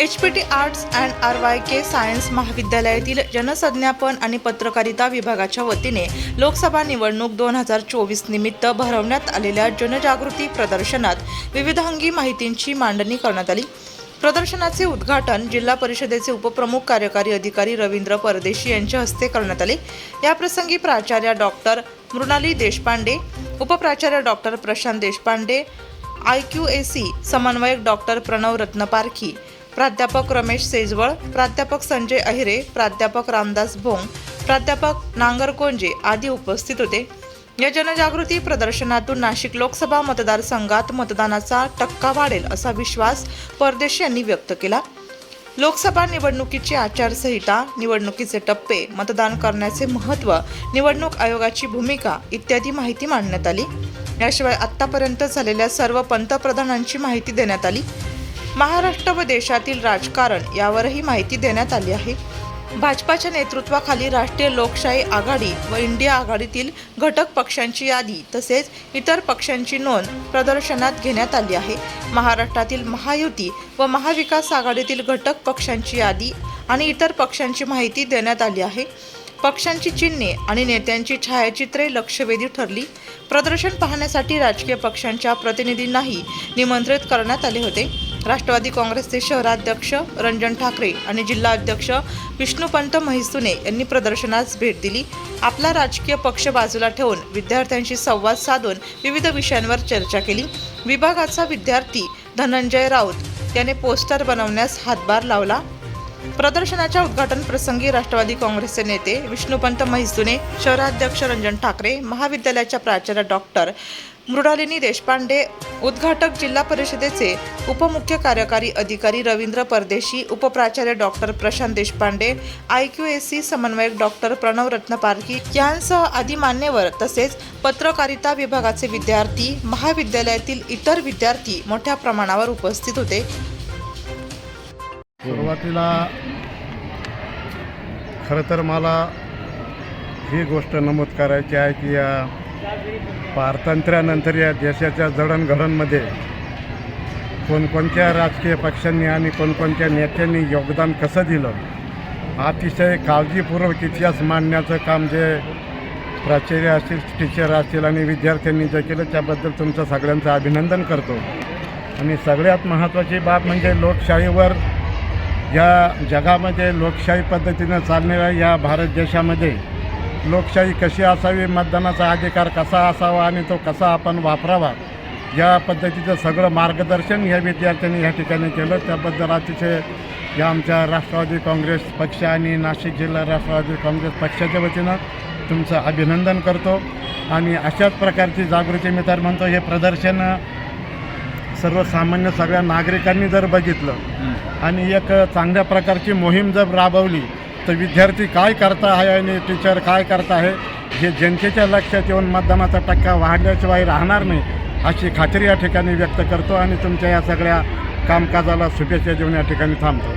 H P T arts and R Y K science महाविद्यालयातील जनसंज्ञापन आणि पत्रकारिता विभागाच्या वतीने लोकसभा निवडणूक दोन हजार चोवीस निमित्त भरवण्यात आलेल्या जनजागृती प्रदर्शनात विविधांगी माहितींची मांडणी करण्यात आली. प्रदर्शनाचे उद्घाटन जिल्हा परिषदेचे उपप्रमुख कार्यकारी अधिकारी रवींद्र परदेशी यांच्या हस्ते करण्यात आले. याप्रसंगी प्राचार्य doctor Mrunali Deshpande उपप्राचार्य doctor Prashant Deshpande I Q A C समन्वयक डॉक्टर प्रणव रत्नपारखी प्राध्यापक रमेश सेजवळ प्राध्यापक संजय अहिरे प्राध्यापक रामदास भोंग प्राध्यापक नांगरकोंजे आदी उपस्थित होते. या जनजागृती प्रदर्शनातून नाशिक लोकसभा मतदारसंघात मतदानाचा टक्का वाढेल असा विश्वास परदेशी यांनी व्यक्त केला. लोकसभा निवडणुकीची आचारसंहिता निवडणुकीचे टप्पे मतदान करण्याचे महत्त्व निवडणूक आयोगाची भूमिका इत्यादी माहिती मांडण्यात आली. याशिवाय आत्तापर्यंत झालेल्या सर्व पंतप्रधानांची माहिती देण्यात आली. महाराष्ट्र व देशातील राजकारण यावरही माहिती देण्यात आली आहे. भाजपाच्या नेतृत्वाखाली राष्ट्रीय लोकशाही आघाडी व इंडिया आघाडीतील घटक पक्षांची यादी तसेच इतर पक्षांची नोंद प्रदर्शनात घेण्यात आली आहे. महाराष्ट्रातील महायुती व महाविकास आघाडीतील घटक पक्षांची यादी आणि इतर पक्षांची माहिती देण्यात आली आहे. पक्षांची चिन्हे आणि नेत्यांची छायाचित्रे लक्षवेधी ठरली. प्रदर्शन पाहण्यासाठी राजकीय पक्षांच्या प्रतिनिधींनाही निमंत्रित करण्यात आले होते. राष्ट्रवादी काँग्रेसचे शहराध्यक्ष रंजन ठाकरे आणि जिल्हा अध्यक्ष विष्णुपंत म्हैसुने यांनी प्रदर्शनास भेट दिली. आपला राजकीय पक्ष बाजूला ठेवून विद्यार्थ्यांशी संवाद साधून विविध विषयांवर चर्चा केली. विभागाचा विद्यार्थी धनंजय राऊत याने पोस्टर बनवण्यास हातभार लावला. प्रदर्शनाच्या उद्घाटन प्रसंगी राष्ट्रवादी काँग्रेसचे नेते विष्णुपंत म्हैसुने शहराध्यक्ष रंजन ठाकरे महाविद्यालयाच्या प्राचार्य डॉक्टर मृणालिनी देशपांडे उद्घाटक जिल्हा परिषदेचे उपमुख्य कार्यकारी अधिकारी Ravindra Pardeshi उपप्राचार्य doctor Prashant Deshpande I Q S C समन्वयक डॉक्टर प्रणव रत्नपारखी यांसह आदी मान्यवर तसेच पत्रकारिता विभागाचे विद्यार्थी महाविद्यालयातील इतर विद्यार्थी मोठ्या प्रमाणावर उपस्थित होते. सुरुवातीला खरं तर मला ही गोष्ट नमूद करायची आहे की या पारतंत्र्यानंतर या देशाच्या जडणघडणमध्ये कोणकोणत्या राजकीय पक्षांनी आणि कोणकोणत्या नेत्यांनी योगदान कसं दिलं? अतिशय काळजीपूर्वक इतिहास मांडण्याचं काम जे प्राचार्य असतील टीचर असतील आणि विद्यार्थ्यांनी जे केलं त्याबद्दल तुमचं सगळ्यांचं अभिनंदन करतो. आणि सगळ्यात महत्त्वाची बाब म्हणजे लोकशाहीवर या जगामध्ये लोकशाही पद्धतीनं चालणाऱ्या या भारत देशामध्ये लोकशाही कशी असावी मतदानाचा अधिकार कसा असावा आणि तो कसा आपण वापरावा या पद्धतीचं सगळं मार्गदर्शन या विद्यार्थ्यांनी या ठिकाणी केलं. त्याबद्दल अतिशय या आमच्या राष्ट्रवादी काँग्रेस पक्ष आणि नाशिक जिल्हा राष्ट्रवादी काँग्रेस पक्षाच्या वतीनं तुमचं अभिनंदन करतो. आणि अशाच प्रकारची जागृती मी तर म्हणतो हे प्रदर्शन सर्वसामान्य सगळ्या नागरिकांनी जर बघितलं आणि एक चांगल्या प्रकारची मोहीम जर राबवली तर विद्यार्थी काय करता आहे आणि टीचर काय करता आहे हे जनतेच्या लक्षात येऊन मतदानाचा टक्का वाढल्याशिवाय राहणार नाही अशी खात्री या ठिकाणी व्यक्त करतो आणि तुमच्या या सगळ्या कामकाजाला शुभेच्छा देऊन या ठिकाणी थांबतो.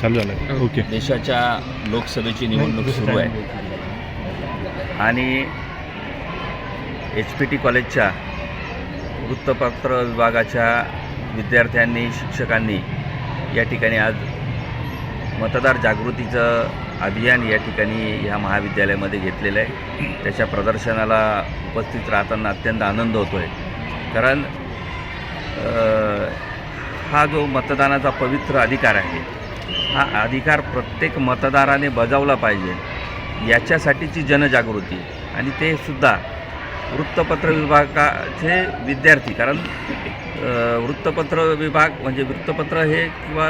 चालू झालं. ओके देशाच्या लोकसभेची निवडणूक सुरू आहे. आणि एच पी टी कॉलेजच्या वृत्तपत्र विभागाच्या विद्यार्थ्यांनी शिक्षकांनी या ठिकाणी आज मतदार जागृतीचं अभियान या ठिकाणी ह्या महाविद्यालयामध्ये घेतलेलं आहे. त्याच्या प्रदर्शनाला उपस्थित राहताना अत्यंत आनंद होतो आहे कारण हा जो मतदानाचा पवित्र अधिकार आहे हा अधिकार प्रत्येक मतदाराने बजावला पाहिजे. याच्यासाठीची जनजागृती आणि ते सुद्धा वृत्तपत्र विभागाचे विद्यार्थी कारण वृत्तपत्र विभाग म्हणजे वृत्तपत्र हे किंवा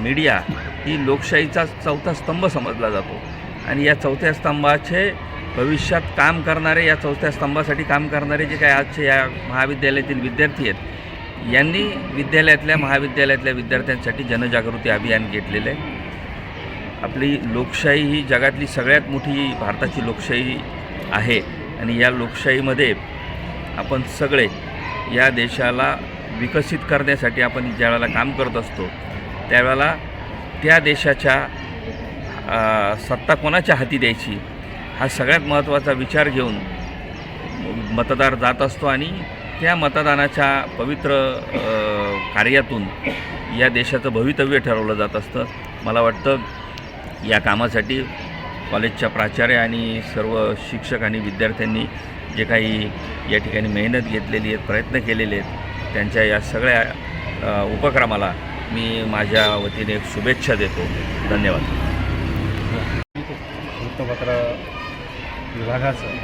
मीडिया ही लोकशाहीचा चौथा स्तंभ समजला जातो. आणि या चौथ्या स्तंभाचे भविष्यात काम करणारे या चौथ्या स्तंभासाठी काम करणारे जे काही आजचे या महाविद्यालयातील विद्यार्थी आहेत यांनी विद्यालयातल्या महाविद्यालयातल्या विद्यार्थ्यांसाठी जनजागृती अभियान घेतलेलं आहे. आपली लोकशाही ही जगातली सगळ्यात मोठी भारताची लोकशाही आहे. आणि या लोकशाहीमध्ये आपण सगळे या देशाला विकसित करण्यासाठी आपण ज्यावेळेला काम करत असतो त्यावेळेला त्या देशाच्या सत्ता कोणाच्या हाती द्यायची हा सगळ्यात महत्त्वाचा विचार घेऊन मतदार जात असतो आणि त्या मतदानाच्या पवित्र कार्यातून या देशाचं भवितव्य ठरवलं जात असतं. मला वाटतं या कामासाठी कॉलेजच्या प्राचार्य आणि सर्व शिक्षक आणि विद्यार्थ्यांनी जे काही या ठिकाणी मेहनत घेतलेली आहेत प्रयत्न केलेले आहेत त्यांच्या या सगळ्या उपक्रमाला मी माझ्या वतीने एक शुभेच्छा देतो. धन्यवाद. वृत्तपत्र विभागाचं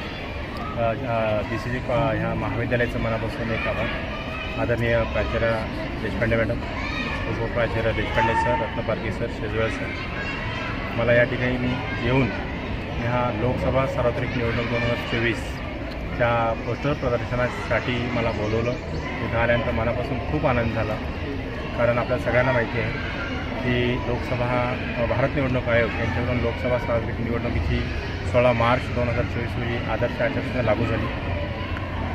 बी सी जी ह्या महाविद्यालयाचं मनापासून एक आभार. आदरणीय प्राचार्य Deshpande madam उपप्राचार्य Deshpande sir Ratnaparkhi sir Shejwal sir मला या ठिकाणी मी येऊन ह्या लोकसभा सार्वत्रिक निवडणूक दोन हजार चोवीसच्या पोस्टर प्रदर्शनासाठी मला बोलवलं. तिथं आल्यानंतर मनापासून खूप आनंद झाला. कारण आपल्या सगळ्यांना माहिती आहे की लोकसभा हा भारत निवडणूक आयोग यांच्याकडून लोकसभा सार्वत्रिक निवडणुकीची सोळा मार्च दोन हजार चोवीस रोजी आदर्श आचारसंहिता लागू झाली.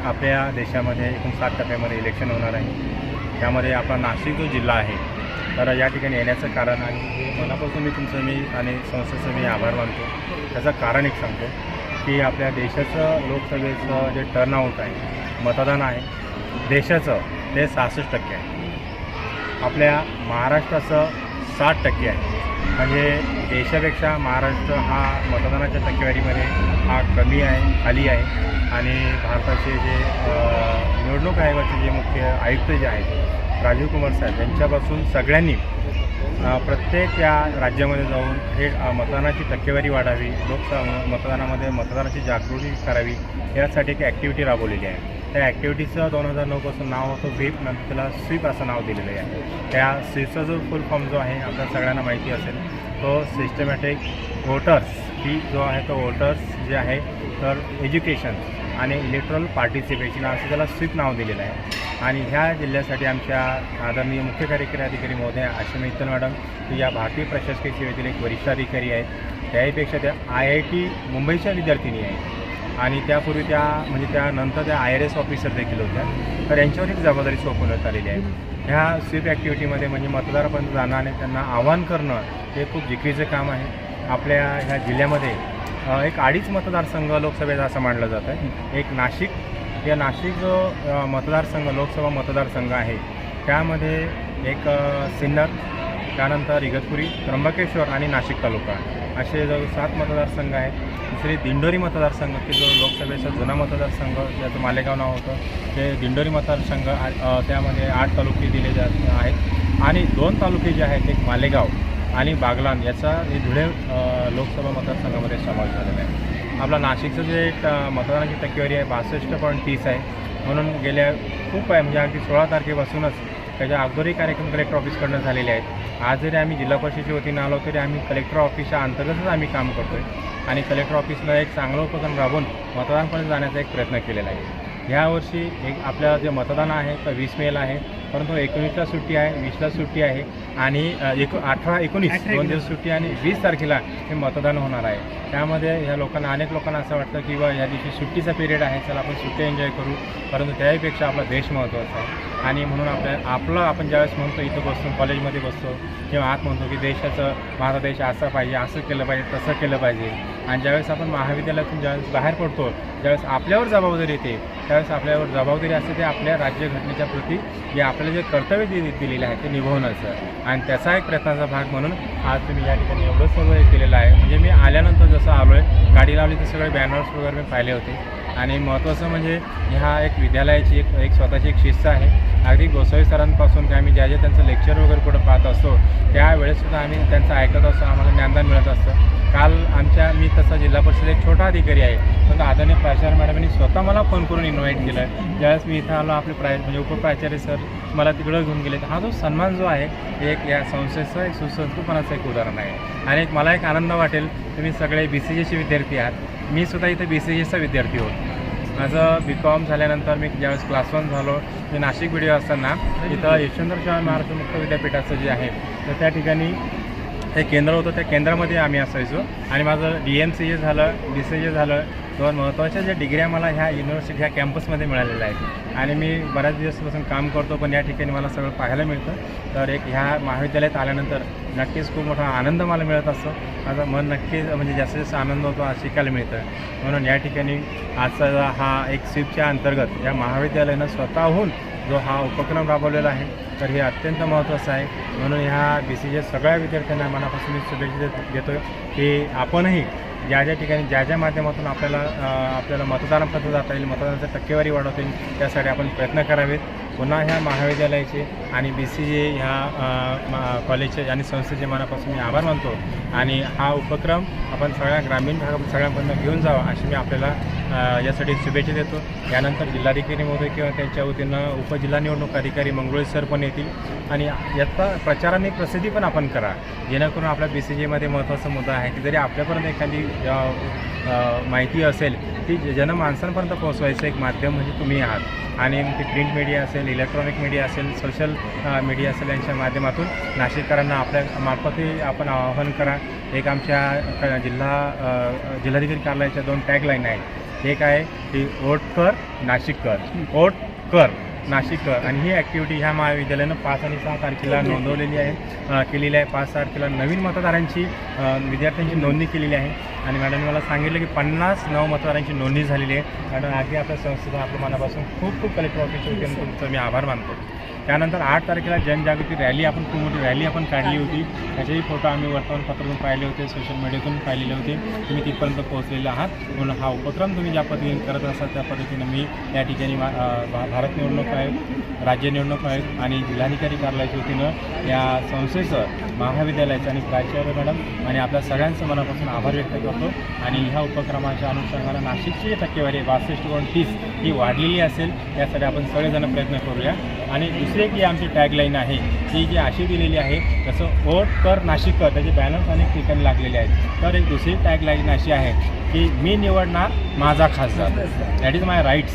आपल्या देशामध्ये एकूण सात टप्प्यामध्ये इलेक्शन होणार आहे. त्यामध्ये आपला नाशिक जो जिल्हा आहे तर या ठिकाणी येण्याचं कारण आणि हे मनापासून मी तुमचं मी आणि संस्थेचं मी आभार मानतो. त्याचं कारण एक सांगतो की आपल्या देशाचं लोकसभेचं जे टर्नआउट आहे मतदान आहे देशाचं ते सहासष्ट टक्के आहे. आपल्या महाराष्ट्राचं साठ टक्के आहे. म्हणजे देशापेक्षा महाराष्ट्र हा मतदानाच्या टक्केवारीमध्ये हा कमी आहे खाली आहे. आणि भारताचे जे निवडणूक आयोगाचे जे मुख्य आयुक्त जे आहेत राजीव कुमार साहेब यांच्यापासून सगळ्यांनी प्रत्येक या राज्यामध्ये जाऊन हे मतदानाची टक्केवारी वाढावी लोकसभा मतदानामध्ये मतदानाची जागृती करावी यासाठी एक ॲक्टिव्हिटी राबवलेली आहे. त्या ॲक्टिव्हिटीचं दोन हजार नऊपासून नाव होतं व्हीप नंतर त्याला स्वीप असं नाव दिलेलं आहे. त्या स्वीपचा जो फुल फॉर्म जो आहे आपल्या सगळ्यांना माहिती असेल तो सिस्टमॅटिक वोटर्स ही जो आहे तो वोटर्स जे आहे तर एज्युकेशन आणि इलेक्ट्रल पार्टिसिपेशन असं त्याला स्वीप नाव दिलेलं आहे. आणि ह्या जिल्ह्यासाठी आमच्या आदरणीय मुख्य कार्यकारी अधिकारी महोदय आशिम मित्तल मॅडम या भारतीय प्रशासकीय सेवेतील एक वरिष्ठ अधिकारी आहेत. त्याहीपेक्षा त्या आय आय टी मुंबईच्या विद्यार्थिनी आहेत. आणि त्यापूर्वी त्या म्हणजे त्यानंतर त्या आय आर एस ऑफिसर देखील होत्या. तर यांच्यावर एक जबाबदारी सोपवण्यात आलेली आहे. ह्या स्वीप ॲक्टिव्हिटीमध्ये म्हणजे मतदारापर्यंत जाणं आणि त्यांना आव्हान करणं हे खूप जिकरीचं काम आहे. आपल्या ह्या जिल्ह्यामध्ये एक अडीच मतदारसंघ लोकसभेचा असं मानलं जातं आहे एक नाशिक या नाशिक जो मतदारसंघ लोकसभा मतदारसंघ आहे. त्यामध्ये एक सिन्नर त्यानंतर इगतपुरी त्र्यंबकेश्वर आणि नाशिक तालुका. असे जवळ सात मतदारसंघ आहेत. दुसरी दिंडोरी मतदारसंघ की जो लोकसभेचा जुना मतदारसंघ ज्याचं मालेगाव नाव होतं ते दिंडोरी मतदारसंघ त्यामध्ये आठ तालुके दिले जात आहेत. आणि दोन तालुके जे आहेत एक मालेगाव आणि बागलान याचा हे धुळे लोकसभा मतदारसंघामध्ये समावेश झालेला आहे. आपला नाशिकचं जे मतदानाची टक्केवारी आहे बासष्ट पॉईंट तीस आहे. म्हणून गेल्या खूप आहे म्हणजे अगदी सोळा तारखेपासूनच त्याच्या अगोदरही कार्यक्रम कलेक्टर ऑफिसकडनं झालेले आहेत. आज जरी आम्ही जिल्हा परिषदेच्या वतीनं आलो तरी आम्ही कलेक्टर ऑफिसच्या अंतर्गतच आम्ही काम करतो आहे आणि कलेक्टर ऑफिसला एक चांगलं उपक्रम राबवून मतदानपर्यंत जाण्याचा एक प्रयत्न केलेला आहे. ह्यावर्षी एक आपल्या जे मतदान आहे तर वीस मेला आहे. परंतु एकोणीसला सुट्टी आहे वीसला सुट्टी आहे आणि एको अठरा एकोणीस दोन दिवस सुट्टी आणि वीस तारखेला हे मतदान होणार आहे. त्यामध्ये ह्या लोकांना अनेक लोकांना असं वाटतं की बा या दिवशी सुट्टीचा पिरियड आहे चला आपण सुट्टी एन्जॉय करू. परंतु त्याहीपेक्षा आपला देश महत्त्वाचा आहे. आणि म्हणून आपल्या आपलं आपण ज्यावेळेस म्हणतो इथं बसतो कॉलेजमध्ये बसतो किंवा आत म्हणतो की देशाचं माझा देश असा पाहिजे असं केलं पाहिजे तसं केलं पाहिजे. आणि ज्यावेळेस आपण महाविद्यालयातून ज्यावेळेस बाहेर पडतो ज्यावेळेस आपल्यावर जबाबदारी येते त्यावेळेस आपल्यावर जबाबदारी असते ते आपल्या राज्यघटनेच्या प्रती जे आपल्याला जे कर्तव्य दि दिलेलं आहे ते निभवण्याचं. आणि त्याचा एक प्रयत्नाचा भाग म्हणून आज तुम्ही या ठिकाणी एवढं सर्व केलेलं आहे. म्हणजे मी आल्यानंतर जसं आलो आहे गाडी लावली तर सगळे बॅनर्स वगैरे मी पाहिले होते. आणि महत्त्वाचं म्हणजे ह्या एक विद्यालयाची एक एक स्वतःची एक शिस्त आहे. अगदी गोसावी सरांपासून की आम्ही ज्या ज्या त्यांचं लेक्चर वगैरे कुठं पाहत असतो त्यावेळेससुद्धा आम्ही त्यांचं ऐकत असतो आम्हाला ज्ञानदान मिळत असतं. काल आमच्या मी तसा जिल्हा परिषद एक छोटा अधिकारी आहे. पण आदरणीय प्राचार्य मॅडमांनी स्वतः मला फोन करून इन्व्हाइट केलं ज्यावेळेस मी इथं आलो आपले प्राय म्हणजे उपप्राचार्य सर मला तिकडं घेऊन गेले हा जो सन्मान जो आहे एक या संस्थेचं एक सुसंस्कृतपणाचं एक उदाहरण आहे. आणि एक मला एक आनंद वाटेल तुम्ही सगळे बी सी जीचे विद्यार्थी आहात. मी सुद्धा इथं बी सी जीचा विद्यार्थी होतो. माझं बी कॉम झाल्यानंतर मी ज्यावेळेस क्लास वन झालो मी नाशिक व्हिडिओ असताना इथं यशवंतर चव्हाण महाराष्ट्र मुक्त विद्यापीठाचं जे आहे तर त्या ठिकाणी हे केंद्र होतं त्या केंद्रामध्ये आम्ही असायचो. आणि माझं डी एम सी ए झालं डी सी ए झालं दोन महत्त्वाच्या ज्या डिग्र्या मला ह्या युनिव्हर्सिटी ह्या कॅम्पसमध्ये मिळालेल्या आहेत. आणि मी बऱ्याच दिवसापासून काम करतो पण या ठिकाणी मला सगळं पाहायला मिळतं. तर एक ह्या महाविद्यालयात आल्यानंतर नक्कीच खूप मोठा आनंद मला मिळत असतो. माझं मन नक्कीच म्हणजे जास्तीत जास्त आनंद होतो शिकायला मिळतं. म्हणून या ठिकाणी आजचा हा एक स्वीपच्या अंतर्गत या महाविद्यालयानं स्वतःहून जो हा उपक्रम राबवलेला आहे तर हे अत्यंत महत्त्वाचं आहे. म्हणून ह्या बी सी जे सगळ्या विद्यार्थ्यांना मनापासून मी शुभेच्छा देत देतो की आपणही ज्या ज्या ठिकाणी ज्या ज्या माध्यमातून आपल्याला आपल्याला मतदानापर्यंत जाता येईल मतदानाची टक्केवारी वाढवता येईल त्यासाठी आपण प्रयत्न करावेत. पुन्हा ह्या महाविद्यालयाचे आणि बी सी जे ह्या मा- कॉलेजचे आणि संस्थेचे मनापासून मी आभार मानतो. आणि हा उपक्रम आपण सगळ्या ग्रामीण भागात सगळ्यांपर्यंत घेऊन जावा अशी मी आपल्याला यासाठी शुभेच्छा देतो. यानंतर जिल्हाधिकारी महोदय किंवा त्यांच्या वतीनं उपजिल्हा निवडणूक अधिकारी मंगळूळ सर पण येतील. आणि याचा प्रचाराने प्रसिद्धी पण आपण करा. जेणेकरून आपल्या बी सी जीमध्ये महत्त्वाचा मुद्दा आहे की जरी आपल्यापर्यंत एखादी माहिती असेल ती जनमाणसांपर्यंत पोहोचवायचं एक माध्यम म्हणजे तुम्ही आहात. आणि ती प्रिंट मीडिया असेल इलेक्ट्रॉनिक मीडिया असेल सोशल मीडिया असेल यांच्या माध्यमातून नाशिककरांना आपल्या मार्फतही आपण आवाहन करा. एक आमच्या क- जिल्हा जिल्हाधिकारी कार्यालयाच्या दोन टॅगलाईन आहेत. एक आहे की ओट कर नाशिक कर. ओट कर. नाशिक कर आणि ही ॲक्टिव्हिटी ह्या महाविद्यालयानं पाच आणि सहा तारखेला नोंदवलेली आहे. केलेली आहे. पाच तारखेला नवीन मतदारांची विद्यार्थ्यांची नोंदणी केलेली आहे. आणि मॅडमने मला सांगितलं की पन्नास नव मतदारांची नोंदणी झालेली आहे. मॅडम अगदी आपल्या संस्थेचा आपल्या मनापासून खूप खूप कलेक्टर वतीनं तुमचं मी आभार मानतो. त्यानंतर आठ तारखेला जनजागृती रॅली आपण खूप मोठी रॅली आपण काढली होती. त्याचेही फोटो आम्ही वर्तमानपत्रातून पाहिले होते सोशल मीडियातून पाहिलेले होते. तुम्ही तिथपर्यंत पोहोचलेले आहात. म्हणून हा उपक्रम तुम्ही ज्या पद्धतीने करत असाल त्या पद्धतीनं मी या ठिकाणी भारत निवडणूक आयोग राज्य निवडणूक आयोग आणि जिल्हाधिकारी कार्यालयाच्या वतीनं या संस्थेचं महाविद्यालयाचं आणि प्राचार्य मॅडम आणि आपल्या सगळ्यांचं मनापासून आभार व्यक्त करतो. आणि ह्या उपक्रमाच्या अनुषंगानं नाशिकची टक्केवारी बासष्ट पॉईंट तीस ही वाढलेली असेल यासाठी आपण सगळेजण प्रयत्न करूया. आणि दुसरी एक ही आमची टॅगलाईन आहे. ती जी अशी दिलेली आहे जसं वोट कर नाशिक कर त्याचे बॅनर्स अनेक ठिकाणी लागलेले आहेत. तर एक दुसरी टॅगलाईन अशी आहे की मी निवडणार माझा खासदार. दॅट इज माय राईट्स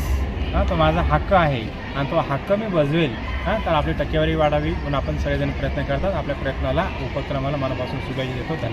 हां तो माझा हक्क आहे. आणि तो हक्क मी बजवेल. हां तर आपली टक्केवारी वाढावी. म्हणून आपण सगळेजण प्रयत्न करतात. आपल्या प्रयत्नाला उपक्रमाला मनापासून शुभेच्छा देतो. धन्यवाद.